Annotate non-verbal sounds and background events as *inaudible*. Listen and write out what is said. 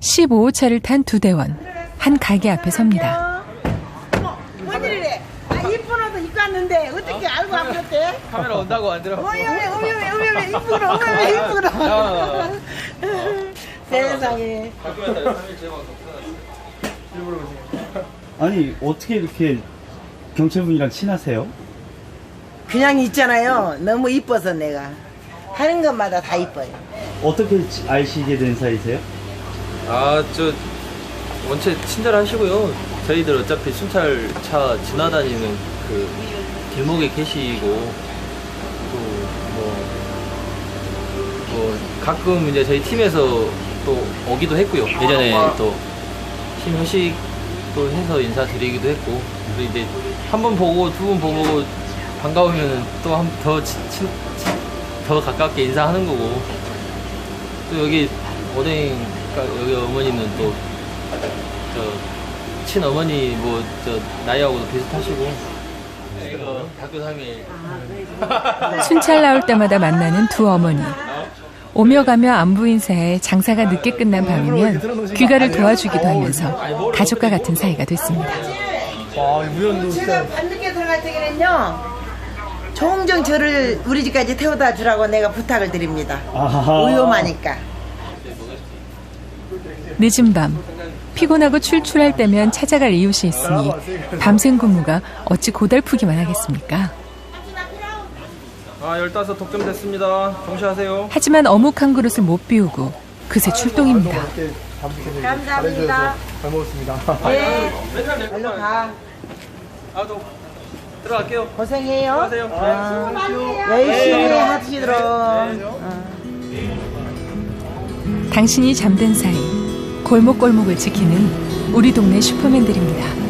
15호차를 탄 두 대원. 한 가게 앞에 섭니다. 어머, 뭔일이래? 아, 이쁜 옷도 입고 왔는데 어떻게 알고 왔대? 카메라 온다고 안 들어. 어이, 어이, 어이, 어이, 어이, 어이, 이쁘구나, 어이, 이쁘구나. 세상에. 아니 어떻게 이렇게 경찰분이랑 친하세요? 그냥 있잖아요. 너무 이뻐서 내가. 하는 것마다 다 이뻐요. 어떻게 지- 아시게 된 사이세요? 아, 저 원체 친절하시고요. 저희들 어차피 순찰차 지나다니는 그 길목에 계시고 또뭐 뭐 가끔 이제 저희 팀에서 또 오기도 했고요. 예전에 또 팀 회식도 해서 인사드리기도 했고 그리고 이제 한 번 보고 두번 보고 반가우면 또 한 더 더 가깝게 인사하는 거고 또 여기 오뎅 여기 어머니는 또 저 친어머니 뭐 저 나이하고도 비슷하시고 이거 학교 3일 순찰 *laughs* 나올 때마다 만나는 두 어머니. 오며 가며 안부 인사에 장사가 늦게 끝난 밤이면 귀가를 도와주기도 하면서 가족과 같은 사이가 됐습니다. 제가 밤늦게 들어갈 때에는요. 종종 저를 우리 집까지 태워다 주라고 내가 부탁을 드립니다. 아하. 위험하니까. 늦은 밤 피곤하고 출출할 때면 찾아갈 이웃이 있으니 밤샘 근무가 어찌 고달프기만 하겠습니까? 아 15 독점 됐습니다 정시하세요 하지만 어묵 한 그릇을 못 비우고 그새 출동입니다. 감사합니다. 잘 먹었습니다. 네. 얼른 것만 가. 아저 들어갈게요 고생해요. 하세요 열심히 하시도록. 당신이 잠든 사이 골목골목을 지키는 우리 동네 슈퍼맨들입니다.